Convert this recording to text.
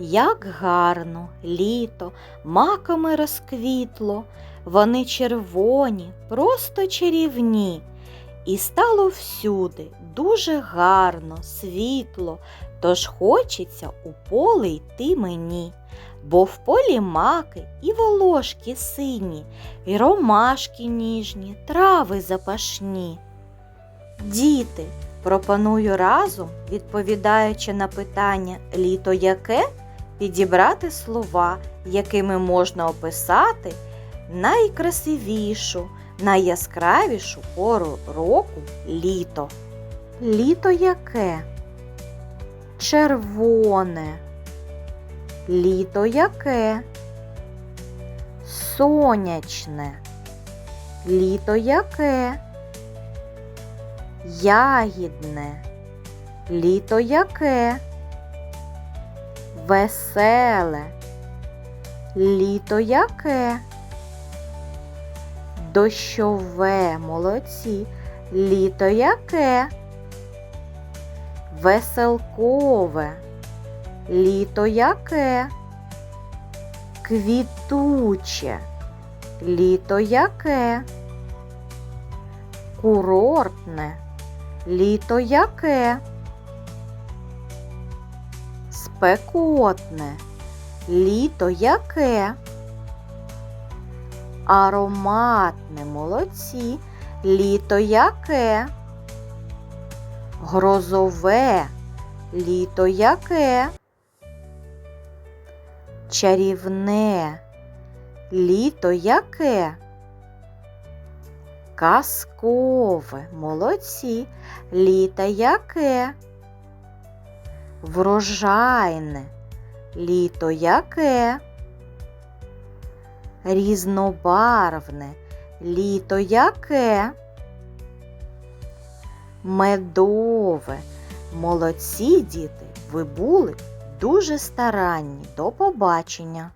Як гарно, літо, маками розквітло, вони червоні, просто чарівні. І стало всюди дуже гарно, світло, тож хочеться у поле йти мені. Бо в полі маки і волошки сині, і ромашки ніжні, трави запашні. Діти, пропоную разом, відповідаючи на питання літо яке, підібрати слова, якими можна описати найкрасивішу, найяскравішу пору року літо. Літо яке? Червоне. Літо яке? Сонячне. Літо яке? Ягідне. Літо яке? Веселе. Літо яке? Дощове молодці. Літо яке? Веселкове. Літо яке? Квітуче. Літо яке? Курортне. Літо яке? Спекотне. Літо яке? Ароматне молодці. Літо яке? Грозове. Літо яке? Чарівне. Літо яке? Казкове. Молодці. Літо яке? Врожайне. Літо яке? Різнобарвне. Літо яке? Медове. Молодці, діти, ви були дуже старанні. До побачення!